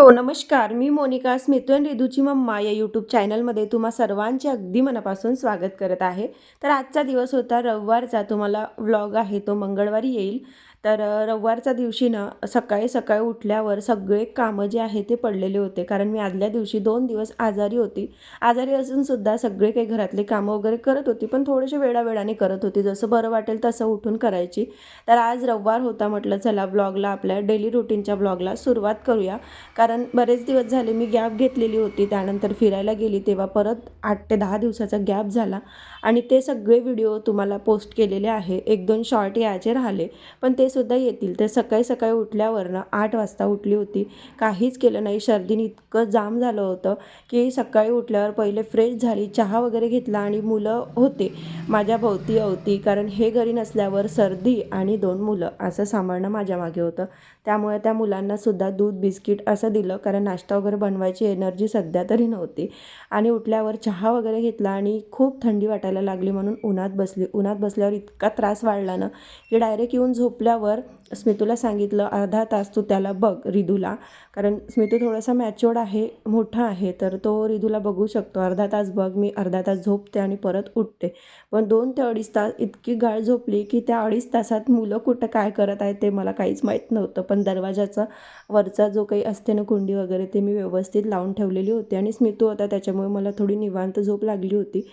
Hello नमस्कार. मी मोनिका स्मितू आणि रिदूची मम्मा या यूट्यूब चॅनलमध्ये तुम्हा सर्वांचे अगदी मनापासून स्वागत करत आहे. तर आजचा दिवस होता रविवारचा. तुम्हाला व्लॉग आहे तो मंगळवारी येईल. तर रविवारच्या दिवशी ना सकाळी सकाळी उठल्यावर सगळे कामं जे आहे ते पडलेले होते. कारण मी आदल्या दिवशी दोन दिवस आजारी होती. आजारी असूनसुद्धा सगळे काही घरातले कामं वगैरे करत होती पण थोडेसे वेळावेळाने करत होती. जसं बरं वाटेल तसं उठून करायची. तर आज रविवार होता म्हटलं चला ब्लॉगला आपल्या डेली रुटीनच्या ब्लॉगला सुरुवात करूया. कारण बरेच दिवस झाले मी गॅप घेतलेली होती. त्यानंतर फिरायला गेली तेव्हा परत आठ ते दहा दिवसाचा गॅप झाला. आणि ते सगळे व्हिडिओ तुम्हाला पोस्ट केलेले आहे. एक दोन शॉर्ट यायचे राहिले. पण ते सुद्धा येतील. तर सकाळी सकाळी उठल्यावर ना आठ वाजता उठली होती. काहीच केलं नाही. सर्दीने इतकं जाम झालं होतं की सकाळी उठल्यावर पहिले फ्रेश झाली चहा वगैरे घेतला आणि मुलं होते. माझ्या भोवती अवती कारण हे घरी नसल्यावर सर्दी आणि दोन मुलं असं सांभाळणं माझ्या मागे होतं. त्यामुळे त्या मुलांनासुद्धा दूध बिस्किट असं दिलं कारण नाश्ता वगैरे बनवायची एनर्जी सध्या तरी नव्हती. आणि उठल्यावर चहा वगैरे घेतला आणि खूप थंडी वाटायला लागली म्हणून उन्हात बसली. उन्हात बसल्यावर इतका त्रास वाढला ना की डायरेक्ट येऊन झोपल्यावर स्मितूला सांगितलं अर्धा तास तू त्याला बघ रिधूला कारण स्मितू थोडासा मॅच्युअर्ड आहे मोठा आहे तर तो रिधूला बघू शकतो. अर्धा तास बघ मी अर्धा तास झोपते आणि परत उठते. पण दोन ते अडीच तास इतकी गाळ झोपली की त्या अडीच तासात मुलं कुठं काय करत आहेत ते मला काहीच माहीत नव्हतं. पण दरवाजाचा वरचा जो काही असते ना कुंडी वगैरे ते मी व्यवस्थित लावून ठेवलेली होती आणि स्मितू होता त्याच्यामुळे मला थोडी निवांत झोप लागली होती.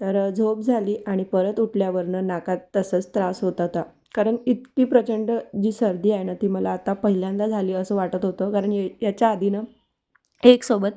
तर झोप झाली आणि परत उठल्यावरनं नाकात तसंच त्रास होत होता. कारण इतकी प्रचंड जी सर्दी आहे ना ती मला आता पहिल्यांदा झाली असं वाटत होतं. कारण ये याच्या आधीनं एक सोबत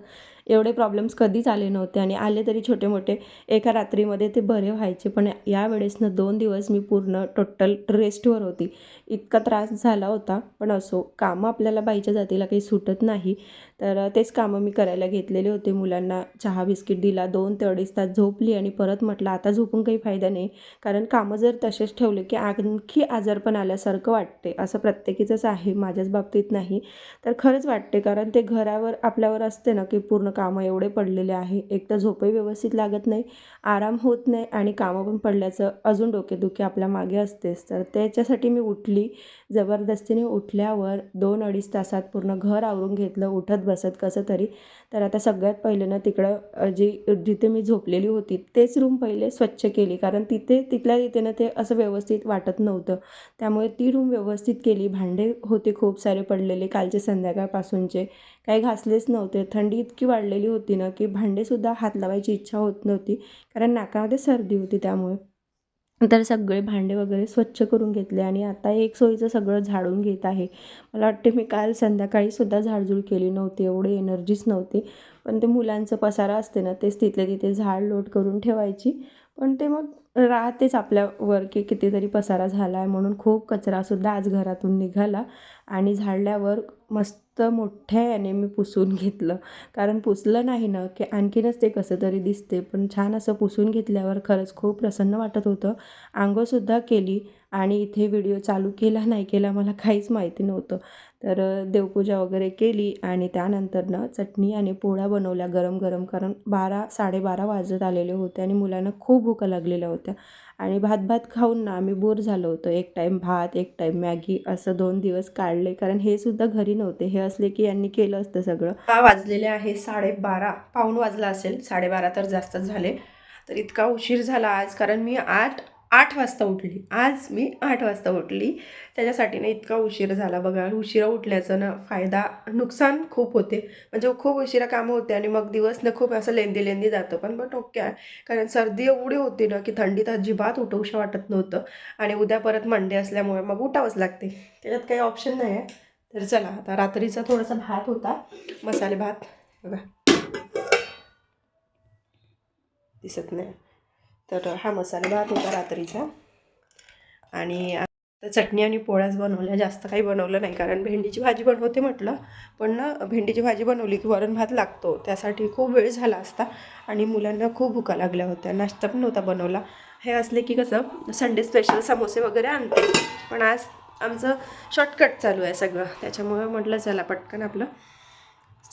एवढे प्रॉब्लेम्स कधीच आले नव्हते आणि आले तरी छोटे मोठे. एका रात्रीमध्ये ते बरे व्हायचे. पण यावेळेसनं दोन दिवस मी पूर्ण टोटल रेस्टवर होती. इतका त्रास झाला होता. पण असो कामं आपल्याला बाईच्या जातीला काही सुटत नाही. तर तेच कामं मी करायला घेतलेले होते मुलांना. चहा बिस्किट दिला दोन ते अडीच तास झोपली आणि परत म्हटलं आता झोपून काही फायदा नाही. कारण कामं जर तसेच ठेवले की आणखी आजारपण आल्यासारखं वाटते. असं प्रत्येकीचंच आहे. माझ्याच बाबतीत नाही. तर खरंच वाटते. कारण ते घरावर आपल्यावर असते ना की पूर्ण कामं एवढे पडलेले आहे. एक तर झोपही व्यवस्थित लागत नाही आराम होत नाही आणि कामं पण पडल्याचं अजून डोकेदुखी आपल्या मागे असतेच. तर त्याच्यासाठी मी उठली जबरदस्तीने उठल्यावर दोन अडीच तासात पूर्ण घर आवरून घेतलं उठत बसत कसं तरी. तर आता सगळ्यात पहिले ना तिकडं जी जिथे मी झोपलेली होती तेच रूम पहिले स्वच्छ केली. कारण तिथे तिथल्या तिथे ना ते असं व्यवस्थित वाटत नव्हतं. त्यामुळे ती रूम व्यवस्थित केली. भांडे होते खूप सारे पडलेले कालचे संध्याकाळपासूनचे. काही घासलेच नव्हते. थंडी इतकी वाढलेली होती ना की भांडेसुद्धा हात लावायची इच्छा होत नव्हती. कारण नाकामध्ये सर्दी होती त्यामुळे. तर सगळे भांडे वगैरे स्वच्छ करून घेतले आणि आता एक सोयीचं सगळं झाडून घेत आहे. मला वाटते मी काल संध्याकाळीसुद्धा झाडझूड केली नव्हती एवढी एनर्जीच नव्हती. पण ते मुलांचं पसारा असते ना तेच तिथले तिथे झाड लोट करून ठेवायची. पण ते मग राहतेच आपल्यावर की कितीतरी पसारा झाला आहे म्हणून खूप कचरासुद्धा आज घरातून निघाला आणि झाडल्यावर मस्त मोठ्या याने मी पुसून घेतलं. कारण पुसलं नाही ना की आणखीनच ते कसं तरी दिसते. पण छान असं पुसून घेतल्यावर खरंच खूप प्रसन्न वाटत होतं. आंघोळसुद्धा केली. आणि इथे व्हिडिओ चालू केला नाही केला मला काहीच माहिती नव्हतं. तर देवपूजा वगैरे केली आणि त्यानंतरनं चटणी आणि पोळ्या बनवल्या गरम गरम कारण बारा साडेबारा वाजत आलेले होते आणि मुलांना खूप भूका लागलेल्या होत्या. आणि भात भात खाऊन ना आम्ही बोर झालो होतो. एक टाईम भात एक टाईम मॅगी असं दोन दिवस काढले. कारण हे सुद्धा घरी नव्हते. हे असले की यांनी केलं असतं सगळं. हा वाजलेले आहे साडेबारा पाऊण वाजला असेल. साडेबारा तर जास्तच झाले. तर इतका उशीर झाला आज. कारण मी आठ आठ वाजता उठली. आज मी आठ वाजता उठली. त्याच्यासाठी ना इतका उशीर झाला बघा. उशिरा उठल्याचं ना फायदा नुकसान खूप होते. म्हणजे खूप उशिरा कामं होते आणि मग दिवस ना खूप असं लेंदी लेंदी जातं. पण बट ओके आहे. कारण सर्दी एवढी होती ना की थंडीत अजिबात उठवशा वाटत नव्हतं. आणि उद्या परत मंडे असल्यामुळे मग उठावंच लागते. त्याच्यात काही ऑप्शन नाही आहे तर चला आता रात्रीचा थोडासा भात होता. मसाले भात. बघा. दिसत नाही. तर हा मसाला भात होता रात्रीचा. आणि आता चटणी आणि पोळ्याच बनवल्या जास्त काही बनवलं नाही कारण भेंडीची भाजी बनवते म्हटलं पण ना भेंडीची भाजी बनवली की वरण भात लागतो. त्यासाठी खूप वेळ झाला असता आणि मुलांना खूप भुका लागल्या होत्या. नाश्ता पण नव्हता बनवला. हे असले की कसं संडे स्पेशल समोसे वगैरे आणते. पण आज आमचं शॉर्टकट चालू आहे सगळं. त्याच्यामुळं म्हटलं चला पटकन आपलं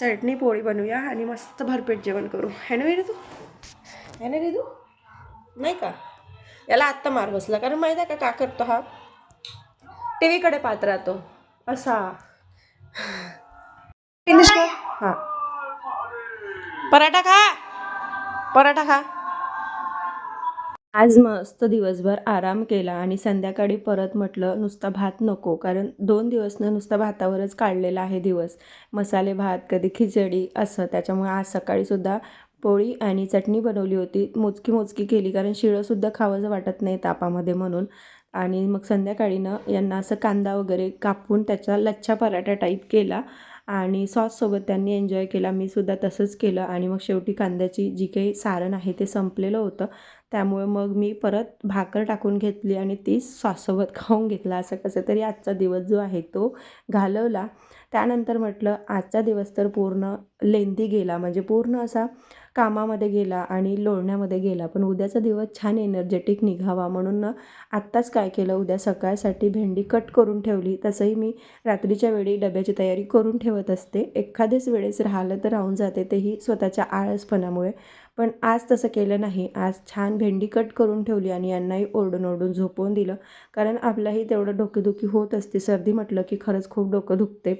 चटणी पोळी बनवूया आणि मस्त भरपेट जेवण करू. है ना रे तू? है ना रे तू नाही का? याला आत्ता मार बसला. कारण माहीत आहे का का करतो हा? टी व्हीकडे पाहत राहतो. असा. फिनिश कर हां. पराठा खा. पराठा खा. आज मस्त दिवसभर आराम केला आणि संध्याकाळी परत म्हटलं नुसता भात नको. कारण दोन दिवसनं नुसता भातावरच काढलेला आहे दिवस. मसाले भात कधी खिचडी असं. त्याच्यामुळे आज सकाळीसुद्धा पोळी आणि चटणी बनवली होती. मोजकी मोजकी केली कारण शिळंसुद्धा खावंसं वाटत नाही तापामध्ये म्हणून. आणि मग संध्याकाळीनं यांना असं कांदा वगैरे कापून त्याचा लच्छा पराठा टाईप केला आणि सॉससोबत त्यांनी एन्जॉय केला. मी सुद्धा तसंच केलं आणि मग शेवटी कांद्याची जी काही सारण आहे ते संपलेलं होतं. त्यामुळे मग मी परत भाकर टाकून घेतली आणि ती सॉससोबत खाऊन घेतला. असं कसं तरी आजचा दिवस जो आहे तो घालवला. त्यानंतर म्हटलं आजचा दिवस तर पूर्ण लेंदी गेला म्हणजे पूर्ण असा कामामध्ये गेला आणि लोळण्यामध्ये गेला पण उद्याचा दिवस छान एनर्जेटिक निघावा म्हणून ना आत्ताच काय केलं उद्या सकाळसाठी भेंडी कट करून ठेवली तसंही मी रात्रीच्या वेळी डब्याची तयारी करून ठेवत असते. एखाद्याच वेळेस राहिलं तर राहून जाते तेही स्वतःच्या आळसपणामुळे. पण आज तसं केलं नाही. आज छान भेंडी कट करून ठेवली आणि यांनाही ओरडून ओरडून झोपवून दिलं. कारण आपल्याही तेवढं डोकेदुखी होत असते. सर्दी म्हटलं की खरंच खूप डोकं दुखते.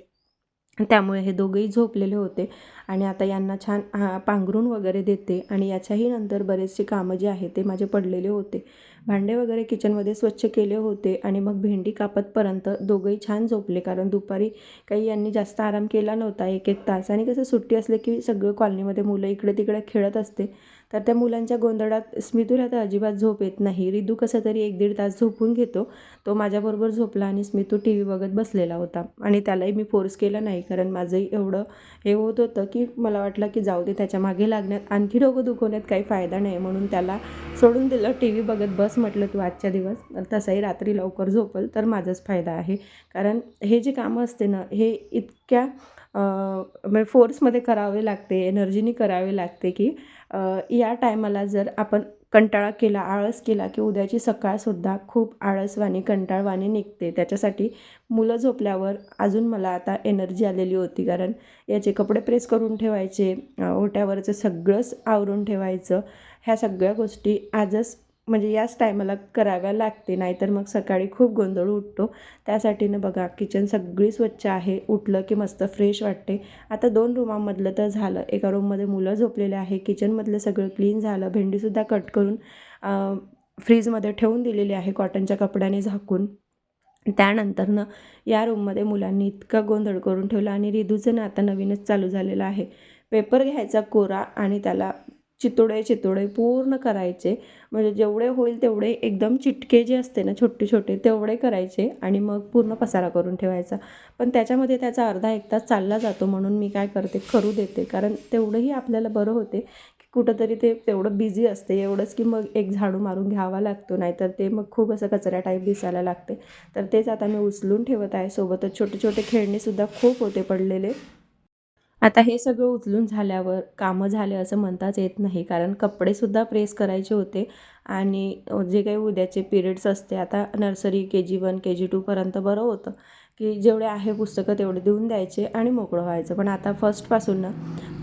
त्यामुळे हे दोघंही झोपलेले होते. आणि आता यांना छान हा पांघरून वगैरे देते. आणि याच्याही नंतर बरेचसे कामं जे आहे ते माझे पडलेले होते. भांडे वगैरे किचनमध्ये स्वच्छ केले होते. आणि मग भेंडी कापतपर्यंत दोघंही छान झोपले. कारण दुपारी काही यांनी जास्त आराम केला नव्हता. एक एक तास. आणि कसं सुट्टी असले की सगळं कॉलनीमध्ये मुलं इकडे तिकडे खेळत असते. तर त्या मुलांच्या गोंधळात स्मितूला तर अजिबात झोप येत नाही. रिदू कसं तरी एक दीड तास झोपून घेतो. तो माझ्याबरोबर झोपला आणि स्मितू टी व्ही बघत बसलेला होता. आणि त्यालाही मी फोर्स केला नाही कारण माझंही एवढं हे होत होतं की मला वाटलं की जाऊ दे त्याच्यामागे लागण्यात आणखी डोकं दुखवण्यात काही फायदा नाही म्हणून त्याला सोडून दिलं. टी व्ही बघत बस म्हटलं तू आजच्या दिवस तसाही रात्री लवकर झोपल तर माझाच फायदा आहे. कारण हे जे कामं असते ना हे इतक्या म्हणजे फोर्समध्ये करावे लागते एनर्जीनी करावे लागते की या टायमाला जर आपण कंटाळा केला आळस केला की उद्याची सकाळसुद्धा खूप आळसवाणी कंटाळवाणी निघते. त्याच्यासाठी मुलं झोपल्यावर अजून मला आता एनर्जी आलेली होती कारण याचे कपडे प्रेस करून ठेवायचे ओट्यावरचं सगळंच आवरून ठेवायचं. ह्या सगळ्या गोष्टी आजच म्हणजे याच टायमाला कराव्या लागते नाहीतर मग सकाळी खूप गोंधळ उठतो. त्यासाठीनं बघा किचन सगळी स्वच्छ आहे उठलं की मस्त फ्रेश वाटते. आता दोन रूमामधलं तर झालं. एका रूममध्ये मुलं झोपलेले आहे किचनमधलं सगळं क्लीन झालं. भेंडीसुद्धा कट करून फ्रीजमध्ये ठेवून दिलेली आहे कॉटनच्या कपड्याने झाकून. त्यानंतरनं या रूममध्ये मुलांनी इतका गोंधळ करून ठेवला आणि रिदूचं ना आता नवीनच चालू झालेलं आहे. पेपर घ्यायचा कोरा आणि त्याला चितोडे चितोडे पूर्ण करायचे. म्हणजे जेवढे होईल तेवढे एकदम चिटके जे असते ना छोटे छोटे तेवढे करायचे आणि मग पूर्ण पसारा करून ठेवायचा. पण त्याच्यामध्ये त्याचा अर्धा एक तास चालला जातो म्हणून मी काय करते करू देते. कारण तेवढंही आपल्याला बरं होते की कुठंतरी ते तेवढं बिझी असते. एवढंच की मग एक झाडू मारून घ्यावा लागतो नाहीतर ते मग खूप असं कचऱ्या टाईप दिसायला लागते. तर तेच आता मी उचलून ठेवत आहे. सोबतच छोटे छोटे खेळणेसुद्धा खूप होते पडलेले. आता हे सगळं उचलून झाल्यावर कामं झाले असं म्हणताच येत नाही कारण कपडेसुद्धा प्रेस करायचे होते आणि जे काही उद्याचे पिरियड्स असते आता नर्सरी के जी वन के जी टूपर्यंत बरं होतं. की जेवढे आहे पुस्तकं तेवढे देऊन द्यायचे आणि मोकळं व्हायचं. पण आता फर्स्टपासून ना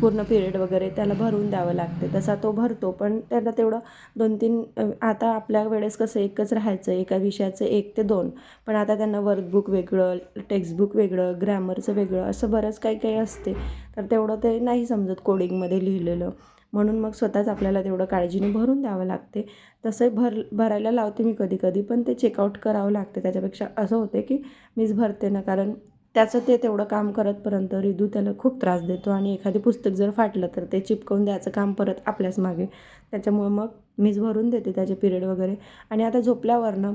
पूर्ण पिरियड वगैरे त्याला भरून द्यावं लागते. तसा तो भरतो पण त्याला तेवढं दोन तीन आता आपल्या वेळेस कसं एकच राहायचं एका विषयाचं एक ते दोन. पण आता त्यांना वर्कबुक वेगळं टेक्स्टबुक वेगळं ग्रॅमरचं वेगळं असं बरंच काही काही असते. तर तेवढं ते नाही समजत कोडिंगमध्ये लिहिलेलं. म्हणून मग स्वतःच आपल्याला तेवढं काळजीने भरून द्यावं लागते. तसं भर भरायला लावते मी कधी कधी पण ते चेकआउट करावं लागते. त्याच्यापेक्षा असं होते की मीच भरते ना कारण त्याचं ते तेवढं काम करतपर्यंत रिदू त्याला खूप त्रास देतो आणि एखादी पुस्तक जर फाटलं तर ते चिपकवून द्यायचं काम परत आपल्याच मागे. त्याच्यामुळं मग मीच भरून देते त्याचे पिरियड वगैरे. आणि आता झोपल्यावरनं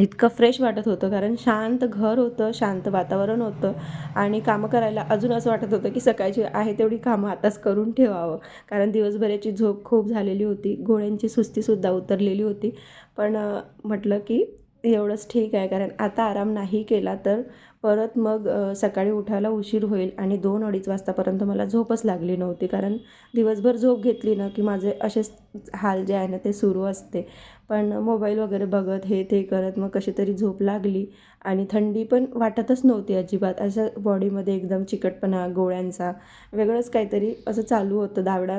इतकं फ्रेश वाटत होतं कारण शांत घर होतं शांत वातावरण होतं आणि कामं करायला अजून असं वाटत होतं की सकाळची आहे तेवढी कामं आताच करून ठेवावं. कारण दिवसभराची झोप खूप झालेली होती गोळ्यांची सुस्तीसुद्धा उतरलेली होती. पण म्हटलं की एवढंच ठीक आहे कारण आता आराम नाही केला तर परत मग सकाळी उठायला उशीर होईल आणि दोन अडीच वाजतापर्यंत मला झोपच लागली नव्हती. कारण दिवसभर झोप घेतली ना की माझे असेच हाल जे आहे ना ते सुरू असते. पण मोबाईल वगैरे बघत हे ते करत मग कशी तरी झोप लागली आणि थंडी पण वाटतच नव्हती अजिबात. असं बॉडीमध्ये एकदम चिकटपणा गोळ्यांचा वेगळंच काहीतरी असं चालू होतं दावडा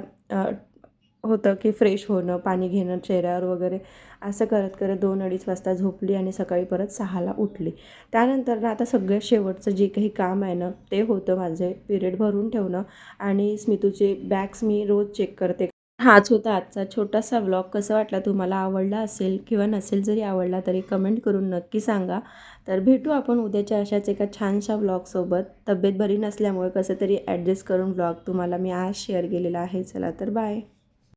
होतं की फ्रेश होणं पाणी घेणं चेहऱ्यावर वगैरे असं करत करत दोन अडीच वाजता झोपली आणि सकाळी परत सहाला उठली. त्यानंतर ना आता सगळ्यात शेवटचं जे काही काम आहे ना ते होतं माझे पिरियड भरून ठेवणं आणि स्मितूचे बॅग्स मी रोज चेक करते. हाच होता आजचा छोटासा व्लॉग कसा वाटला? तुम्हाला आवडला असेल किंवा नसेल जरी आवडला तरी कमेंट करून नक्की सांगा. तर भेटू आपण उद्याच्या अशाच एका छानशा व्लॉगसोबत तब्येत बरी नसल्यामुळे कसं तरी ॲडजस्ट करून व्लॉग तुम्हाला मी आज शेअर केलेला आहे. चला तर बाय